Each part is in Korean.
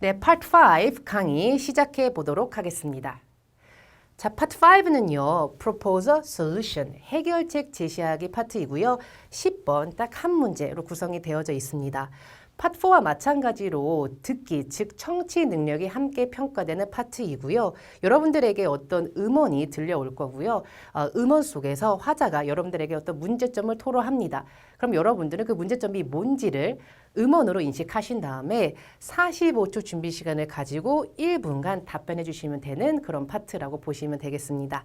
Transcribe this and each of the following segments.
네, 파트 5 강의 시작해 보도록 하겠습니다. 자, 파트 5는요, proposal solution, 해결책 제시하기 파트이고요. 10번 딱 한 문제로 구성이 되어져 있습니다. 파트 4와 마찬가지로 듣기, 즉 청취 능력이 함께 평가되는 파트이고요. 여러분들에게 어떤 음원이 들려올 거고요. 어, 음원 속에서 화자가 여러분들에게 어떤 문제점을 토로합니다. 그럼 여러분들은 그 문제점이 뭔지를 음원으로 인식하신 다음에 45초 준비 시간을 가지고 1분간 답변해 주시면 되는 그런 파트라고 보시면 되겠습니다.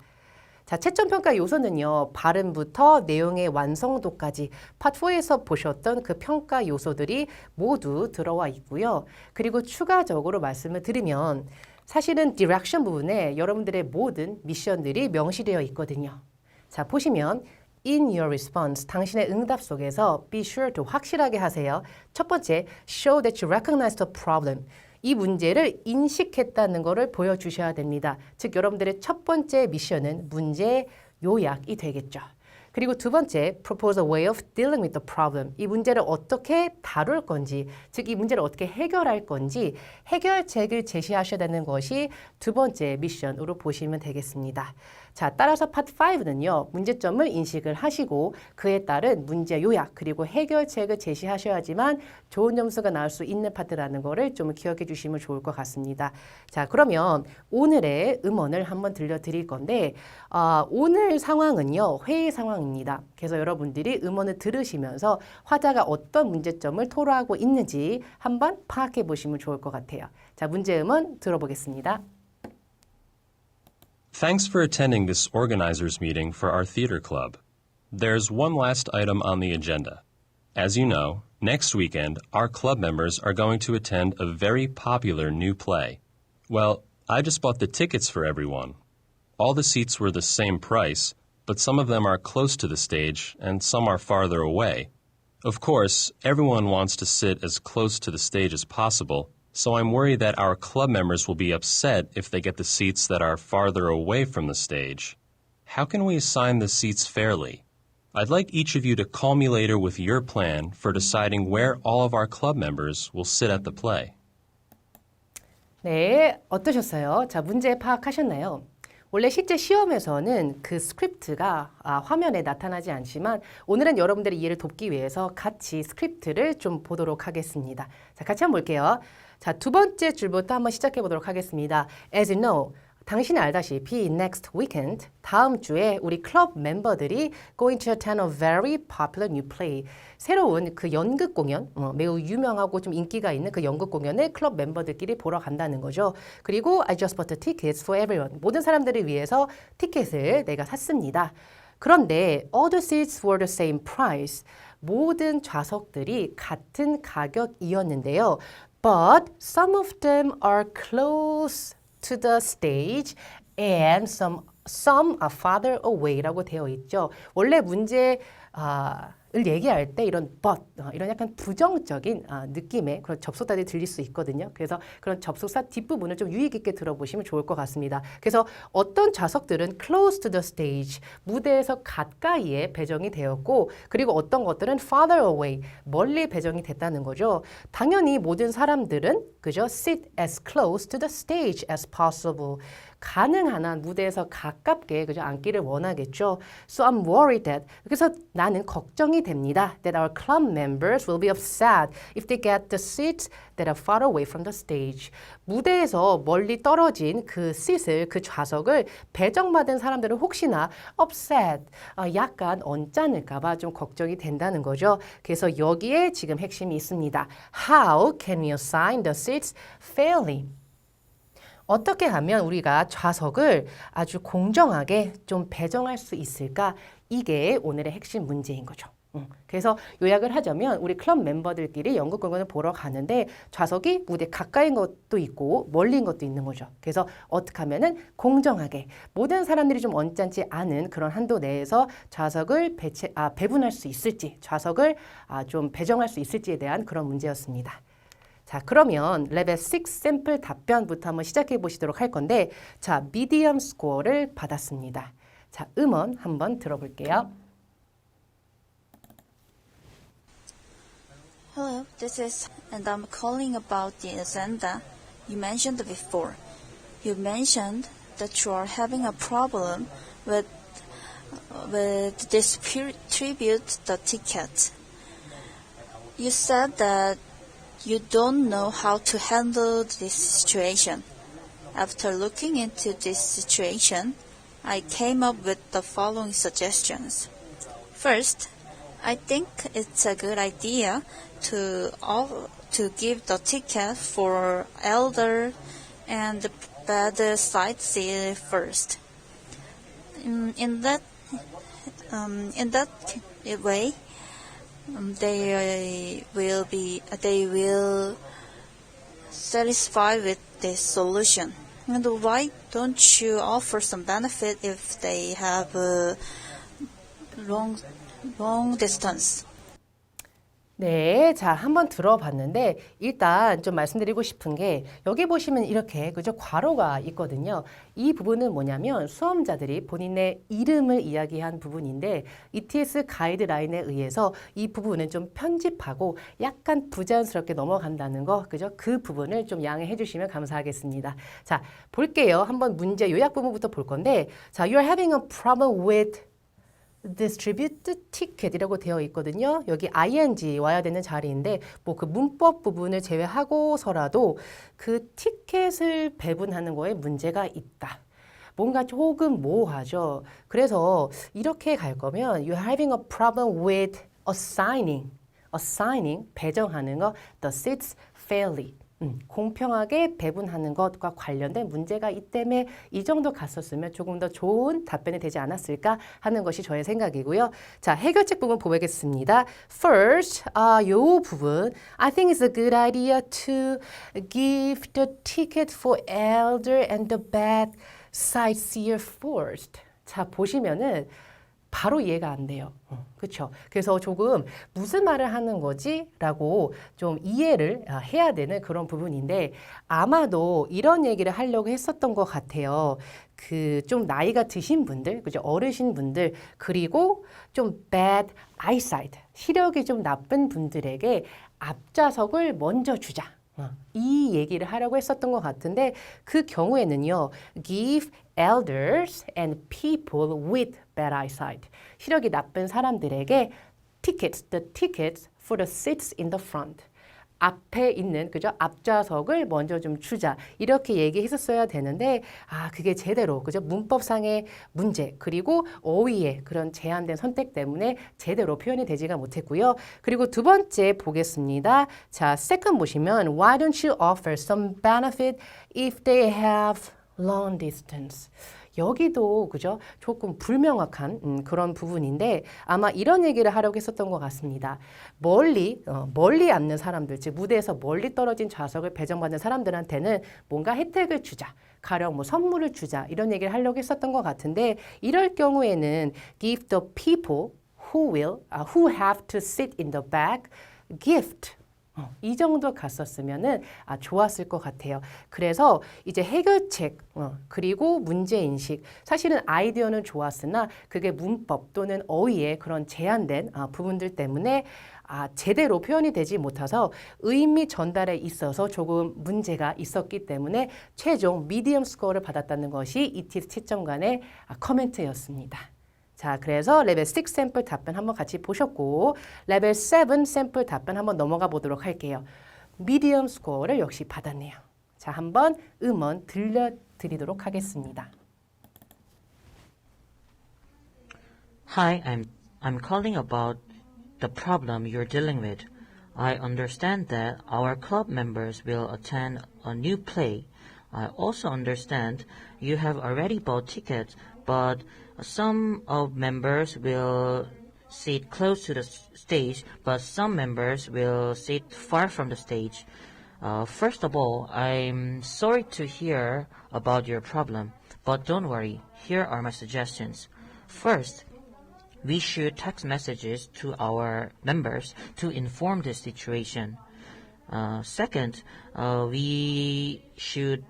자, 채점 평가 요소는요. 발음부터 내용의 완성도까지 파트 4에서 보셨던 그 평가 요소들이 모두 들어와 있고요. 그리고 추가적으로 말씀을 드리면 사실은 디렉션 부분에 여러분들의 모든 미션들이 명시되어 있거든요. 자, 보시면 In your response, 당신의 응답 속에서 be sure to 확실하게 하세요. 첫 번째, show that you recognize the problem. 이 문제를 인식했다는 것을 보여주셔야 됩니다. 즉, 여러분들의 첫 번째 미션은 문제 요약이 되겠죠. 그리고 두 번째, propose a way of dealing with the problem. 이 문제를 어떻게 다룰 건지, 즉 이 문제를 어떻게 해결할 건지 해결책을 제시하셔야 되는 것이 두 번째 미션으로 보시면 되겠습니다. 자, 따라서 파트 5는요. 문제점을 인식을 하시고 그에 따른 문제 요약 그리고 해결책을 제시하셔야지만 좋은 점수가 나올 수 있는 파트라는 거를 좀 기억해 주시면 좋을 것 같습니다. 자, 그러면 오늘의 음원을 한번 들려드릴 건데 어, 오늘 상황은요. 회의 상황입니다. 그래서 여러분들이 음원을 들으시면서 화자가 어떤 문제점을 토로하고 있는지 한번 파악해 보시면 좋을 것 같아요. 자, 문제 음원 들어보겠습니다. Thanks for attending this organizers meeting for our theater club. There's one last item on the agenda. As you know, next weekend our club members are going to attend a very popular new play. Well, I just bought the tickets for everyone. All the seats were the same price, but some of them are close to the stage and some are farther away. Of course, everyone wants to sit as close to the stage as possible, so I'm worried that our club members will be upset if they get the seats that are farther away from the stage. How can we assign the seats fairly? I'd like each of you to call me later with your plan for deciding where all of our club members will sit at the play. 네, 어떠셨어요? 자, 문제 파악하셨나요? 원래 실제 시험에서는 그 스크립트가 아, 화면에 나타나지 않지만 오늘은 여러분들의 이해를 돕기 위해서 같이 스크립트를 좀 보도록 하겠습니다. 자, 같이 한번 볼게요. 자, 두 번째 줄부터 한번 시작해 보도록 하겠습니다. As you know, 당신이 알다시피 next weekend 다음 주에 우리 클럽 멤버들이 going to attend a very popular new play 새로운 그 연극 공연 어, 매우 유명하고 좀 인기가 있는 그 연극 공연을 클럽 멤버들끼리 보러 간다는 거죠. 그리고 I just bought the tickets for everyone 모든 사람들을 위해서 티켓을 내가 샀습니다. 그런데 all the seats were the same price 모든 좌석들이 같은 가격이었는데요. But some of them are close to the stage and some some are farther away라고 되어 있죠. 원래 문제 아, 을 얘기할 때 이런 but 어, 이런 약간 부정적인 아, 느낌의 그런 접속사들이 들릴 수 있거든요. 그래서 그런 접속사 뒷부분을 좀 유의 깊게 들어보시면 좋을 것 같습니다. 그래서 어떤 좌석들은 close to the stage 무대에서 가까이에 배정이 되었고 그리고 어떤 것들은 farther away 멀리 배정이 됐다는 거죠. 당연히 모든 사람들은 그죠 sit as close to the stage as possible 가능한 한 무대에서 가깝게 그죠 앉기를 원하겠죠. So I'm worried that 그래서 나는 걱정이 됩니다. That our club members will be upset if they get the seats that are far away from the stage. 무대에서 멀리 떨어진 그 seat을 그 좌석을 배정받은 사람들은 혹시나 upset 어, 약간 언짢을까봐 좀 걱정이 된다는 거죠. 그래서 여기에 지금 핵심이 있습니다. How can we assign the seats fairly? 어떻게 하면 우리가 좌석을 아주 공정하게 좀 배정할 수 있을까? 이게 오늘의 핵심 문제인 거죠. 음, 그래서 요약을 하자면 우리 클럽 멤버들끼리 연극 공연을 보러 가는데 좌석이 무대 가까이인 것도 있고 멀리인 것도 있는 거죠. 그래서 어떻게 하면은 공정하게 모든 사람들이 좀 언짢지 않은 그런 한도 내에서 좌석을 배치, 아, 배분할 수 있을지 좌석을 아, 좀 배정할 수 있을지에 대한 그런 문제였습니다. 자, 그러면 레벨 6 샘플 답변부터 한번 시작해 보시도록 할 건데, 자, 미디엄 스코어를 받았습니다. 자, 음원 한번 들어볼게요. Hello, this is, and I'm calling about the agenda. you mentioned before. You mentioned that you are having a problem with with distribute the ticket. You said that you don't know how to handle this situation. After looking into this situation, I came up with the following suggestions. First, I think it's a good idea to all, to give the ticket for elder and bad sightseer first. In, in that um, in that way, um, they uh, will be they will satisfy with this solution. And why don't you offer some benefit if they have uh, long long distance? 네, 자, 한번 들어봤는데 일단 좀 말씀드리고 싶은 게 여기 보시면 이렇게 그죠? 괄호가 있거든요. 이 부분은 뭐냐면 수험자들이 본인의 이름을 이야기한 부분인데 ETS 가이드라인에 의해서 이 부분은 좀 편집하고 약간 부자연스럽게 넘어간다는 거, 그죠? 그 부분을 좀 양해해 주시면 감사하겠습니다. 자, 볼게요. 한번 문제 요약 부분부터 볼 건데 자, you're having a problem with distribute ticket이라고 되어 있거든요. 여기 ing 와야 되는 자리인데 뭐 그 문법 부분을 제외하고서라도 그 티켓을 배분하는 거에 문제가 있다. 뭔가 조금 모호하죠. 그래서 이렇게 갈 거면 you're having a problem with assigning, assigning 배정하는 거 the seats fairly. 음, 공평하게 배분하는 것과 관련된 문제가 있다며 이 정도 갔었으면 조금 더 좋은 답변이 되지 않았을까 하는 것이 저의 생각이고요. 자, 해결책 부분 보겠습니다. First, 아, 요 부분. I think it's a good idea to give the ticket for elder and the bad sightseer first. 자, 보시면은 바로 이해가 안 돼요. 어, 그렇죠? 그래서 조금 무슨 말을 하는 거지라고 좀 이해를 아, 해야 되는 그런 부분인데 아마도 이런 얘기를 하려고 했었던 것 같아요. 그 좀 나이가 드신 분들, 그죠? 어르신 분들 그리고 좀 bad eyesight 시력이 좀 나쁜 분들에게 앞좌석을 먼저 주자. 어, 이 얘기를 하려고 했었던 것 같은데 그 경우에는요, give elders and people with bad eyesight 시력이 나쁜 사람들에게 tickets, the tickets for the seats in the front 앞에 있는 그죠 앞좌석을 먼저 좀 주자 이렇게 얘기했었어야 되는데 아 그게 제대로 그죠 문법상의 문제 그리고 어휘의 그런 제한된 선택 때문에 제대로 표현이 되지가 못했고요 그리고 두 번째 보겠습니다 자 second 보시면 why don't you offer some benefit if they have long distance 여기도 그죠 조금 불명확한 음, 그런 부분인데 아마 이런 얘기를 하려고 했었던 것 같습니다. 멀리 어, 멀리 앉는 사람들 즉 무대에서 멀리 떨어진 좌석을 배정받는 사람들한테는 뭔가 혜택을 주자. 가령 뭐 선물을 주자 이런 얘기를 하려고 했었던 것 같은데 이럴 경우에는 give the people who will uh, who have to sit in the back gift 어, 이 정도 갔었으면은 아, 좋았을 것 같아요. 그래서 이제 해결책 어, 그리고 문제 인식 사실은 아이디어는 좋았으나 그게 문법 또는 어휘의 그런 제한된 아, 부분들 때문에 아, 제대로 표현이 되지 못해서 의미 전달에 있어서 조금 문제가 있었기 때문에 최종 미디엄 스코어를 받았다는 것이 ETS 채점관의 아, 커멘트였습니다. 자, 그래서 레벨 6 샘플 답변 한번 같이 보셨고 레벨 7 샘플 답변 한번 넘어가 보도록 할게요. 미디엄 스코어를 역시 받았네요. 자, 한번 음원 들려드리도록 하겠습니다. Hi, I'm I'm calling about the problem you're dealing with. I understand that our club members will attend a new play. I also understand you have already bought tickets, but some of members will sit close to the stage, but some members will sit far from the stage. Uh, first of all, I'm sorry to hear about your problem, but don't worry. Here are my suggestions. First, we should text messages to our members to inform the situation. Uh, second, uh, we should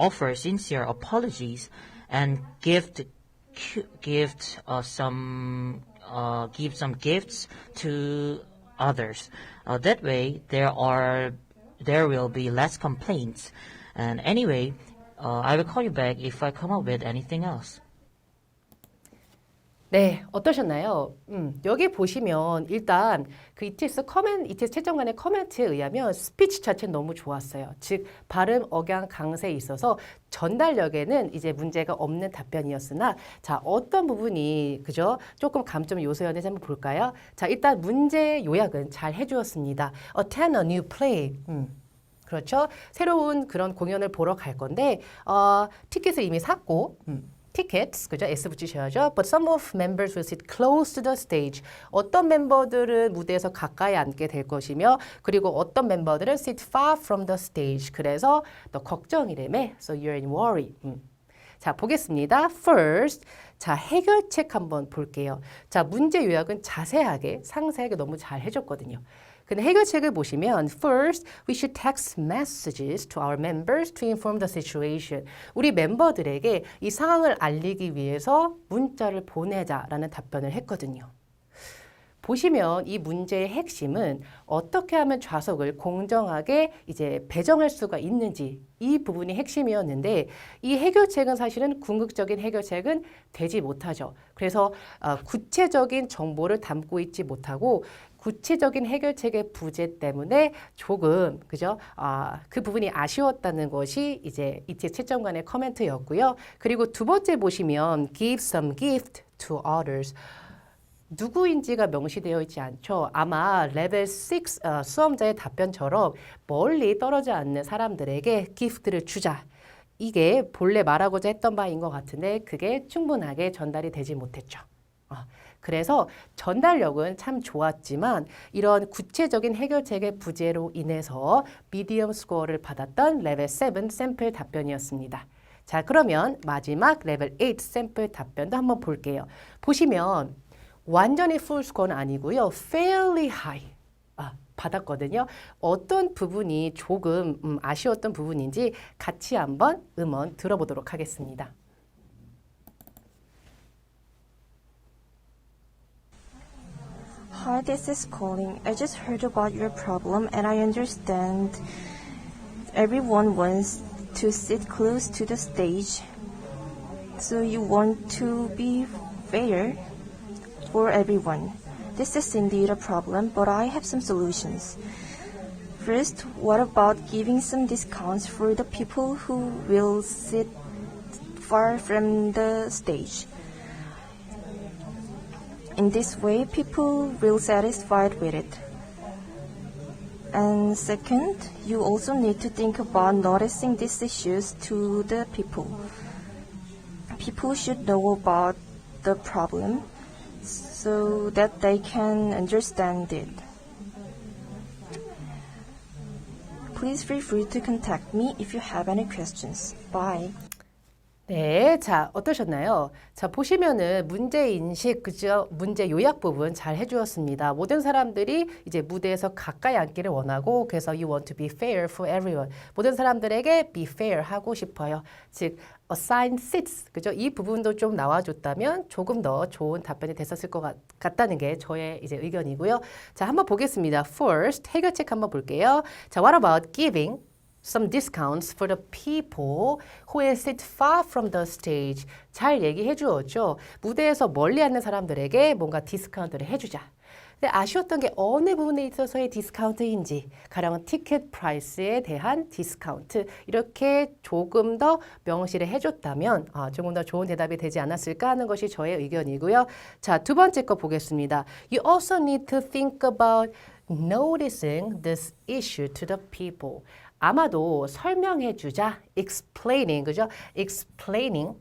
offer sincere apologies and gift gift uh, some uh, give some gifts to others. Uh, that way, there are there will be less complaints. And anyway, uh, I will call you back if I come up with anything else. 네, 어떠셨나요? 음, 여기 보시면 일단 그 ETS 커멘, ETS 채점관의 커멘트에 의하면 스피치 자체는 너무 좋았어요. 즉 발음, 억양, 강세에 있어서 전달력에는 이제 문제가 없는 답변이었으나 자 어떤 부분이 그죠? 조금 감점 요소였는지 한번 볼까요? 자 일단 문제 요약은 잘 해주었습니다. Attend a new play. 음. 그렇죠. 새로운 그런 공연을 보러 갈 건데 어, 티켓을 이미 샀고 음, tickets 그죠? S 붙이셔야죠. But some of members will sit close to the stage. 어떤 멤버들은 무대에서 가까이 앉게 될 것이며 그리고 어떤 멤버들은 sit far from the stage. 그래서 너 걱정이래매. So you're in worry. 음. 자, 보겠습니다. First, 자, 해결책 한번 볼게요. 자, 문제 요약은 자세하게, 상세하게 너무 잘 해줬거든요. 근데 해결책을 보시면 First, we should text messages to our members to inform the situation. 우리 멤버들에게 이 상황을 알리기 위해서 문자를 보내자라는 답변을 했거든요. 보시면 이 문제의 핵심은 어떻게 하면 좌석을 공정하게 이제 배정할 수가 있는지 이 부분이 핵심이었는데 이 해결책은 사실은 궁극적인 해결책은 되지 못하죠. 그래서 어, 구체적인 정보를 담고 있지 못하고 구체적인 해결책의 부재 때문에 조금 그죠? 아, 그 부분이 아쉬웠다는 것이 이제 ETS 채점관의 커멘트였고요. 그리고 두 번째 보시면 give some gift to others. 누구인지가 명시되어 있지 않죠. 아마 레벨 6 어, 수험자의 답변처럼 멀리 떨어져 않는 사람들에게 기프트를 주자. 이게 본래 말하고자 했던 바인 것 같은데 그게 충분하게 전달이 되지 못했죠. 어, 그래서 전달력은 참 좋았지만 이런 구체적인 해결책의 부재로 인해서 미디엄 스코어를 받았던 레벨 7 샘플 답변이었습니다. 자, 그러면 마지막 레벨 8 샘플 답변도 한번 볼게요. 보시면 완전히 풀 스코어는 아니고요. fairly high. 아, 받았거든요. 어떤 부분이 조금 음, 아쉬웠던 부분인지 같이 한번 음원 들어보도록 하겠습니다. Hi, this is calling. I just heard about your problem and I understand everyone wants to sit close to the stage. So you want to be fair for everyone. This is indeed a problem, but I have some solutions. First, what about giving some discounts for the people who will sit far from the stage? In this way, people will satisfied with it. And second, you also need to think about noticing these issues to the people. People should know about the problem so that they can understand it. Please feel free to contact me if you have any questions. Bye. 네, 자 어떠셨나요? 자 보시면은 문제 인식 그죠? 문제 요약 부분 잘 해주었습니다. 모든 사람들이 이제 무대에서 가까이 앉기를 원하고 그래서 you want to be fair for everyone. 모든 사람들에게 be fair 하고 싶어요. 즉 assign seats 그죠? 이 부분도 좀 나와줬다면 조금 더 좋은 답변이 됐었을 것 같, 같다는 게 저의 이제 의견이고요. 자 한번 보겠습니다. First 해결책 한번 볼게요. 자 what about giving? Some discounts for the people who sit far from the stage. 잘 얘기해 주었죠. 무대에서 멀리 앉는 사람들에게 뭔가 디스카운트를 해주자. 근데 아쉬웠던 게 어느 부분에 있어서의 디스카운트인지, 가령 티켓 프라이스에 대한 디스카운트 이렇게 조금 더 명시를 해줬다면 아, 조금 더 좋은 대답이 되지 않았을까 하는 것이 저의 의견이고요. 자, 두 번째 거 보겠습니다. You also need to think about noticing this issue to the people. 아마도 설명해 주자, explaining, 그죠? explaining,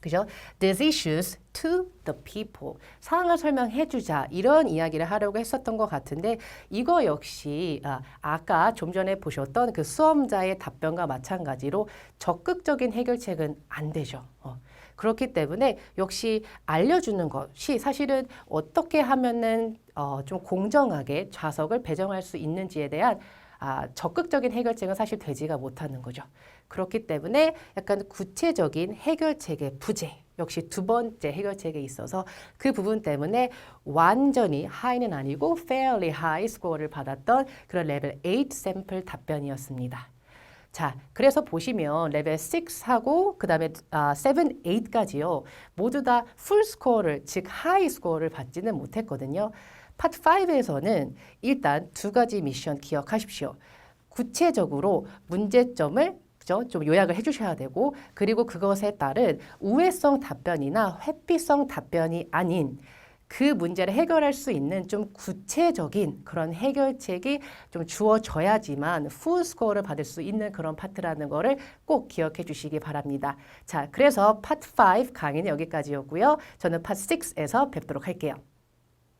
그죠? these issues to the people. 상황을 설명해 주자. 이런 이야기를 하려고 했었던 것 같은데 이거 역시 아, 아까 좀 전에 보셨던 그 수험자의 답변과 마찬가지로 적극적인 해결책은 안 되죠. 어. 그렇기 때문에 역시 알려주는 것이 사실은 어떻게 하면은 어, 좀 공정하게 좌석을 배정할 수 있는지에 대한 아, 적극적인 해결책은 사실 되지가 못하는 거죠. 그렇기 때문에 약간 구체적인 해결책의 부재 역시 두 번째 해결책에 있어서 그 부분 때문에 완전히 high는 아니고 fairly high 스코어를 받았던 그런 레벨 8 샘플 답변이었습니다. 자, 그래서 보시면 레벨 6하고 그 다음에 아, 7, 8까지요. 모두 다 풀 스코어를 즉 하이 스코어를 받지는 못했거든요. 파트 5에서는 일단 두 가지 미션 기억하십시오. 구체적으로 문제점을? 좀 요약을 해주셔야 되고 그리고 그것에 따른 우회성 답변이나 회피성 답변이 아닌 그 문제를 해결할 수 있는 좀 구체적인 그런 해결책이 좀 주어져야지만 풀 스코어를 받을 수 있는 그런 파트라는 거를 꼭 기억해 주시기 바랍니다. 자, 그래서 파트 5 강의는 여기까지였고요. 저는 파트 6에서 뵙도록 할게요.